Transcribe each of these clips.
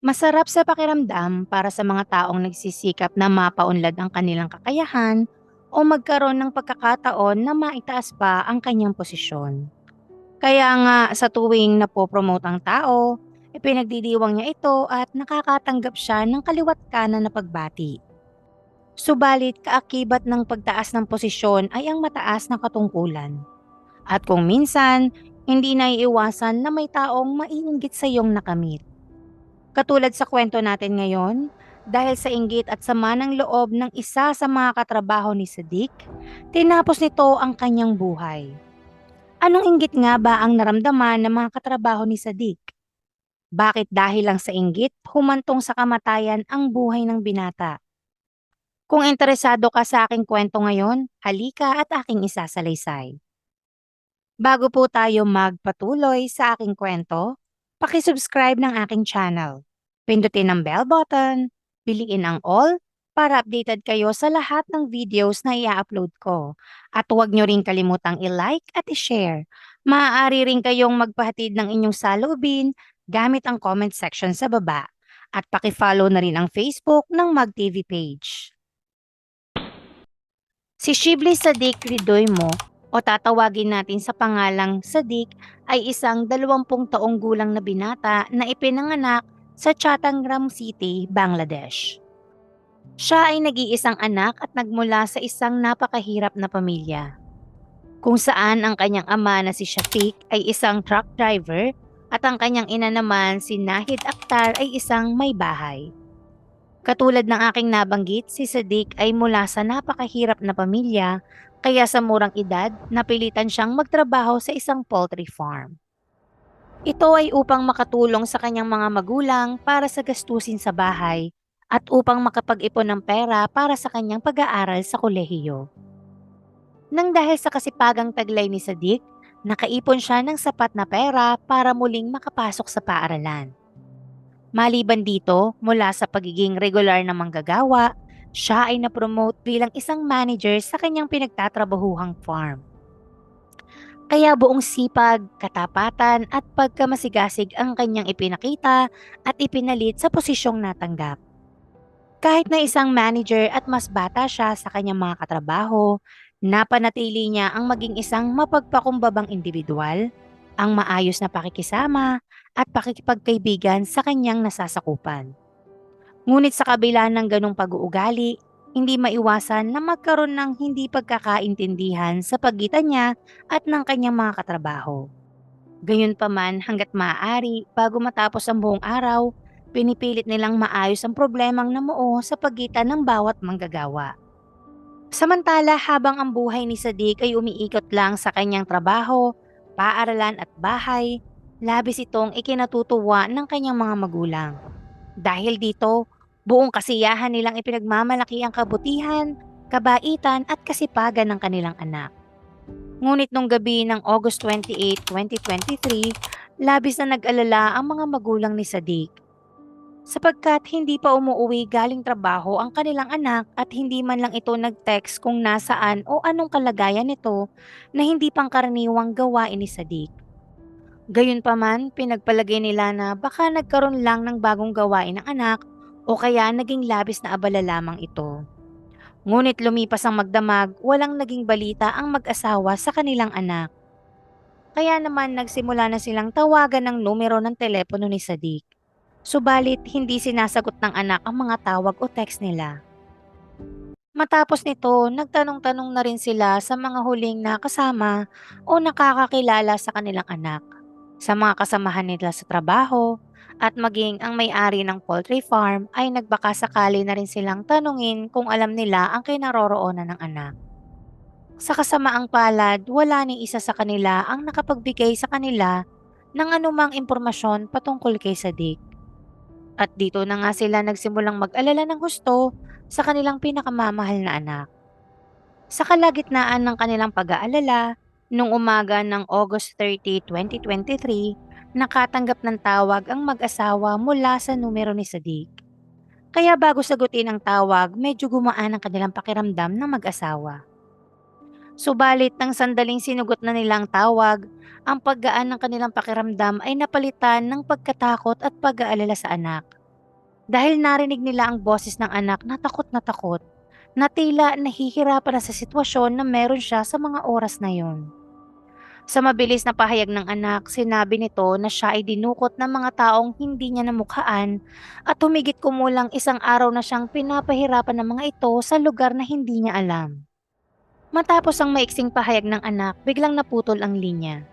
Masarap sa pakiramdam para sa mga taong nagsisikap na mapaunlad ang kanilang kakayahan o magkaroon ng pagkakataon na maitaas pa ang kanyang posisyon. Kaya nga sa tuwing napopromote ang tao, ipinagdidiwang niya ito at nakakatanggap siya ng kaliwat kanan na pagbati. Subalit kaakibat ng pagtaas ng posisyon ay ang mataas na katungkulan. At kung minsan, hindi naiiwasan na may taong maiinggit sa iyong nakamit. Katulad sa kwento natin ngayon, dahil sa inggit at sama ng loob ng isa sa mga katrabaho ni Sadiq, tinapos nito ang kanyang buhay. Anong inggit nga ba ang naramdaman ng mga katrabaho ni Sadiq? Bakit dahil lang sa inggit, humantong sa kamatayan ang buhay ng binata? Kung interesado ka sa aking kwento ngayon, halika at aking isasalaysay. Bago po tayo magpatuloy sa aking kwento, Paki-subscribe ng aking channel. Pindutin ang bell button, piliin ang all para updated kayo sa lahat ng videos na i-upload ko. At huwag nyo rin kalimutang i-like at i-share. Maaari rin kayong magpahatid ng inyong salubin gamit ang comment section sa baba. At paki-follow na rin ang Facebook ng MagTV page. Si Shibli Sadiq Ridoy mo o tatawagin natin sa pangalang Sadiq ay isang 20 taong gulang na binata na ipinanganak sa Chattangram City, Bangladesh. Siya ay nag-iisang anak at nagmula sa isang napakahirap na pamilya. Kung saan ang kanyang ama na si Shafiq ay isang truck driver at ang kanyang ina naman si Nahid Akhtar ay isang may bahay. Katulad ng aking nabanggit, si Sadiq ay mula sa napakahirap na pamilya kaya sa murang edad, napilitan siyang magtrabaho sa isang poultry farm. Ito ay upang makatulong sa kanyang mga magulang para sa gastusin sa bahay at upang makapag-ipon ng pera para sa kanyang pag-aaral sa kolehiyo. Nang dahil sa kasipagang taglay ni Sadiq, nakaipon siya ng sapat na pera para muling makapasok sa paaralan. Maliban dito, mula sa pagiging regular na manggagawa, siya ay na-promote bilang isang manager sa kanyang pinagtatrabahuhang farm. Kaya buong sipag, katapatan at pagkamasigasig ang kanyang ipinakita at ipinalit sa posisyong natanggap. Kahit na isang manager at mas bata siya sa kanyang mga katrabaho, napanatili niya ang maging isang mapagpakumbabang individual, ang maayos na pakikisama at pakikipagkaibigan sa kanyang nasasakupan. Ngunit sa kabila ng ganong pag-uugali, hindi maiwasan na magkaroon ng hindi pagkakaintindihan sa pagitan niya at ng kanyang mga katrabaho. Gayunpaman hanggat maaari, bago matapos ang buong araw, pinipilit nilang maayos ang problemang namuo sa pagitan ng bawat manggagawa. Samantala habang ang buhay ni Sadiq ay umiikot lang sa kanyang trabaho, paaralan at bahay, labis itong ikinatutuwa ng kanyang mga magulang. Dahil dito, buong kasiyahan nilang ipinagmamalaki ang kabutihan, kabaitan at kasipagan ng kanilang anak. Ngunit nung gabi ng August 28, 2023, labis na nag-alala ang mga magulang ni Sadiq. Sapagkat hindi pa umuuwi galing trabaho ang kanilang anak at hindi man lang ito nag-text kung nasaan o anong kalagayan nito na hindi pangkaraniwang gawain ni Sadiq. Gayunpaman, pinagpalagay nila na baka nagkaroon lang ng bagong gawain ng anak o kaya naging labis na abala lamang ito. Ngunit lumipas ang magdamag, walang naging balita ang mag-asawa sa kanilang anak. Kaya naman nagsimula na silang tawagan ng numero ng telepono ni Sadiq. Subalit hindi sinasagot ng anak ang mga tawag o text nila. Matapos nito, nagtanong-tanong na rin sila sa mga huling nakasama o nakakakilala sa kanilang anak sa mga kasamahan nila sa trabaho, at maging ang may-ari ng poultry farm ay nagbaka sakali na rin silang tanungin kung alam nila ang kinaroroonan ng anak. Sa kasamaang palad, wala ni isa sa kanila ang nakapagbigay sa kanila ng anumang impormasyon patungkol kay Sadiq. At dito na nga sila nagsimulang mag-alala ng gusto sa kanilang pinakamamahal na anak. Sa kalagitnaan ng kanilang pag-aalala, Nung umaga ng August 30, 2023, nakatanggap ng tawag ang mag-asawa mula sa numero ni Sadiq. Kaya bago sagutin ang tawag, medyo gumaan ang kanilang pakiramdam ng mag-asawa. Subalit nang sandaling sinugot na nilang tawag, ang paggaan ng kanilang pakiramdam ay napalitan ng pagkatakot at pag-aalala sa anak. Dahil narinig nila ang boses ng anak na takot na takot, na tila nahihirapan na sa sitwasyon na meron siya sa mga oras na yon. Sa mabilis na pahayag ng anak, sinabi nito na siya ay dinukot ng mga taong hindi niya namukhaan at humigit kumulang isang araw na siyang pinapahirapan ng mga ito sa lugar na hindi niya alam. Matapos ang maiksing pahayag ng anak, biglang naputol ang linya.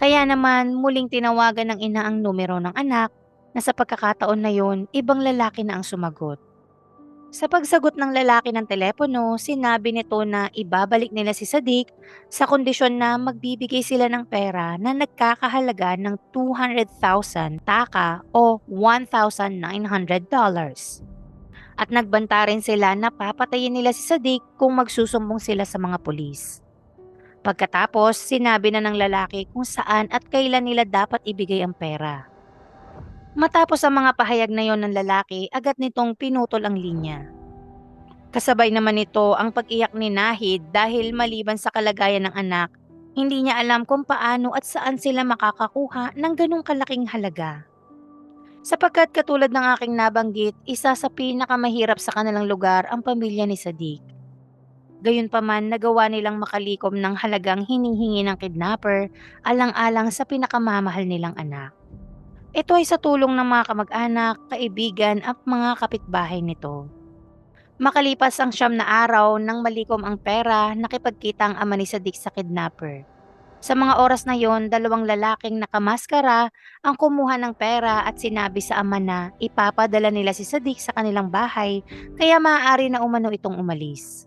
Kaya naman muling tinawagan ng ina ang numero ng anak na sa pagkakataon na yon, ibang lalaki na ang sumagot. Sa pagsagot ng lalaki ng telepono, sinabi nito na ibabalik nila si Sadiq sa kondisyon na magbibigay sila ng pera na nagkakahalaga ng 200,000 taka o $1,900. At nagbanta rin sila na papatayin nila si Sadiq kung magsusumbong sila sa mga pulis. Pagkatapos, sinabi na ng lalaki kung saan at kailan nila dapat ibigay ang pera. Matapos ang mga pahayag na yon ng lalaki, agad nitong pinutol ang linya. Kasabay naman nito ang pag-iyak ni Nahid dahil maliban sa kalagayan ng anak, hindi niya alam kung paano at saan sila makakakuha ng ganong kalaking halaga. Sapagkat katulad ng aking nabanggit, isa sa pinakamahirap sa kanilang lugar ang pamilya ni Sadiq. Gayunpaman, nagawa nilang makalikom ng halagang hinihingi ng kidnapper alang-alang sa pinakamamahal nilang anak. Ito ay sa tulong ng mga kamag-anak, kaibigan at mga kapitbahay nito. Makalipas ang siyam na araw nang malikom ang pera, nakipagkita ang ama ni Sadik sa kidnapper. Sa mga oras na yon, dalawang lalaking nakamaskara ang kumuha ng pera at sinabi sa ama na ipapadala nila si Sadik sa kanilang bahay kaya maaari na umano itong umalis.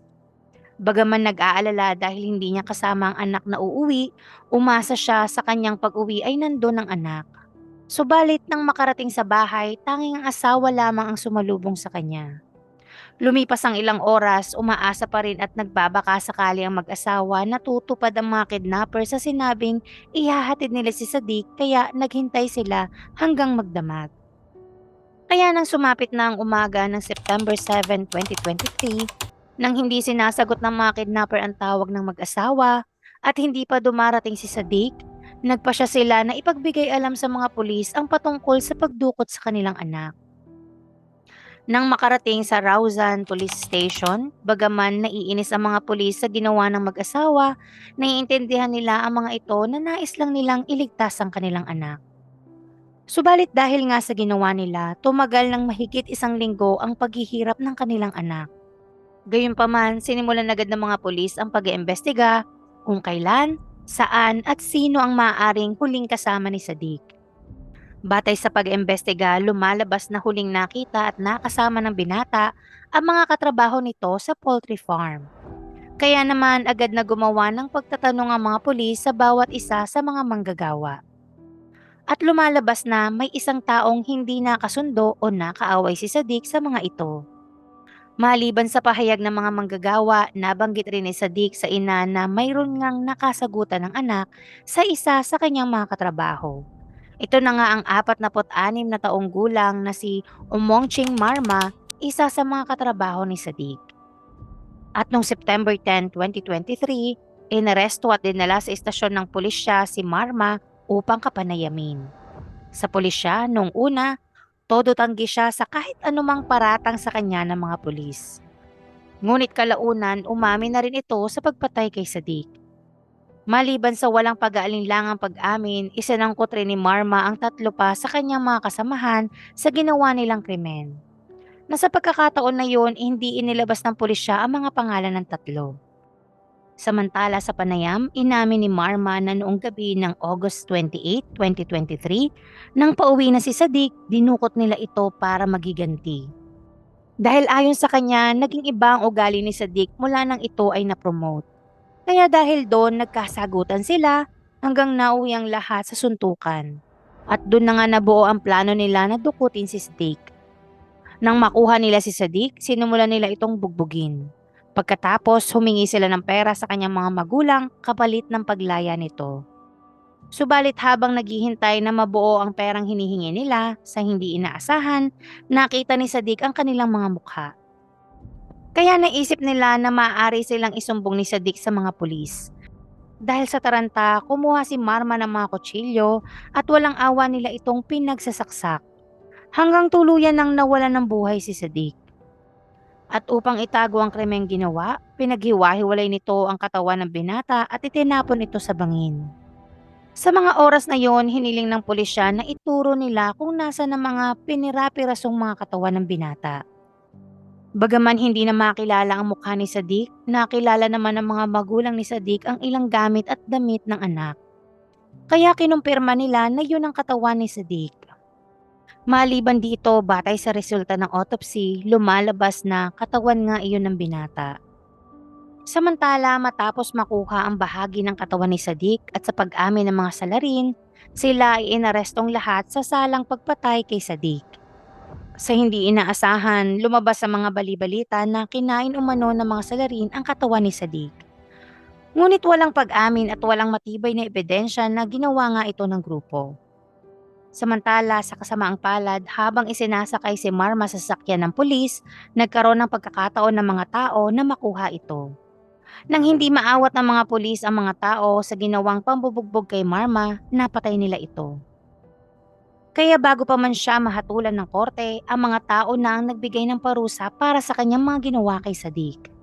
Bagaman nag-aalala dahil hindi niya kasama ang anak na uuwi, umasa siya sa kanyang pag-uwi ay nandun ang anak. Subalit nang makarating sa bahay, tanging ang asawa lamang ang sumalubong sa kanya. Lumipas ang ilang oras, umaasa pa rin at nagbabaka sakali ang mag-asawa na tutupad ang mga kidnapper sa sinabing ihahatid nila si Sadiq kaya naghintay sila hanggang magdamag. Kaya nang sumapit na ang umaga ng September 7, 2023, nang hindi sinasagot ng mga kidnapper ang tawag ng mag-asawa at hindi pa dumarating si Sadiq, Nagpasya sila na ipagbigay alam sa mga pulis ang patungkol sa pagdukot sa kanilang anak. Nang makarating sa Rauzan Police Station, bagaman naiinis ang mga pulis sa ginawa ng mag-asawa, naiintindihan nila ang mga ito na nais lang nilang iligtas ang kanilang anak. Subalit dahil nga sa ginawa nila, tumagal ng mahigit isang linggo ang paghihirap ng kanilang anak. Gayunpaman, sinimulan agad ng mga pulis ang pag-iimbestiga kung kailan, saan at sino ang maaaring huling kasama ni Sadiq. Batay sa pag-imbestiga, lumalabas na huling nakita at nakasama ng binata ang mga katrabaho nito sa poultry farm. Kaya naman agad na gumawa ng pagtatanong ang mga pulis sa bawat isa sa mga manggagawa. At lumalabas na may isang taong hindi nakasundo o nakaaway si Sadiq sa mga ito. Maliban sa pahayag ng mga manggagawa, nabanggit rin ni Sadiq sa ina na mayroon ngang nakasagutan ng anak sa isa sa kanyang mga katrabaho. Ito na nga ang 46 na taong gulang na si Umongching Marma, isa sa mga katrabaho ni Sadiq. At noong September 10, 2023, inaresto at dinala sa istasyon ng pulisya si Marma upang kapanayamin. Sa pulisya, noong una, Todo tanggi siya sa kahit anumang paratang sa kanya ng mga pulis. Ngunit kalaunan, umami na rin ito sa pagpatay kay Sadiq. Maliban sa walang pag-aalinlangang pag-amin, isinangkot rin ni Marma ang tatlo pa sa kanyang mga kasamahan sa ginawa nilang krimen. Na sa pagkakataon na yun, hindi inilabas ng pulisya ang mga pangalan ng tatlo. Samantala sa panayam, inamin ni Marma na noong gabi ng August 28, 2023, nang pauwi na si Sadiq, dinukot nila ito para magiganti. Dahil ayon sa kanya, naging iba ang ugali ni Sadiq mula nang ito ay na-promote. Kaya dahil doon nagkasagutan sila hanggang nauwi ang lahat sa suntukan. At doon na nga nabuo ang plano nila na dukutin si Sadiq. Nang makuha nila si Sadiq, sinumulan nila itong bugbugin. Pagkatapos, humingi sila ng pera sa kanyang mga magulang kapalit ng paglaya nito. Subalit habang naghihintay na mabuo ang perang hinihingi nila sa hindi inaasahan, nakita ni Sadik ang kanilang mga mukha. Kaya naisip nila na maaari silang isumbong ni Sadik sa mga pulis. Dahil sa taranta, kumuha si Marma ng mga kutsilyo at walang awa nila itong pinagsasaksak. hanggang tuluyan nang nawalan ng buhay si Sadiq. At upang itago ang krimeng ginawa, pinaghiwa-hiwalay nito ang katawan ng binata at itinapon ito sa bangin. Sa mga oras na yon, hiniling ng pulisya na ituro nila kung nasa ng mga pinirapirasong mga katawan ng binata. Bagaman hindi na makilala ang mukha ni Sadiq, nakilala naman ng mga magulang ni Sadiq ang ilang gamit at damit ng anak. Kaya kinumpirma nila na yun ang katawan ni Sadiq. Maliban dito, batay sa resulta ng autopsy, lumalabas na katawan nga iyon ng binata. Samantala, matapos makuha ang bahagi ng katawan ni Sadiq at sa pag-amin ng mga salarin, sila ay inarestong lahat sa salang pagpatay kay Sadiq. Sa hindi inaasahan, lumabas sa mga balibalita na kinain umano ng mga salarin ang katawan ni Sadiq. Ngunit walang pag-amin at walang matibay na ebidensya na ginawa nga ito ng grupo. Samantala, sa kasamaang palad, habang isinasakay si Marma sa sasakyan ng pulis, nagkaroon ng pagkakataon ng mga tao na makuha ito. Nang hindi maawat ng mga pulis ang mga tao sa ginawang pambubugbog kay Marma, napatay nila ito. Kaya bago pa man siya mahatulan ng korte, ang mga tao na ang nagbigay ng parusa para sa kanyang mga ginawa kay Sadiq.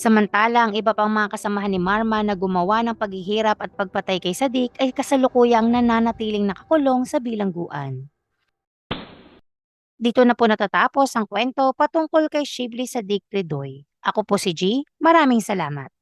Samantala, ang iba pang mga kasamahan ni Marma na gumawa ng paghihirap at pagpatay kay Sadiq ay kasalukuyang nananatiling nakakulong sa bilangguan. Dito na po natatapos ang kwento patungkol kay Shibli Sadiq Tridoy. Ako po si G. Maraming salamat.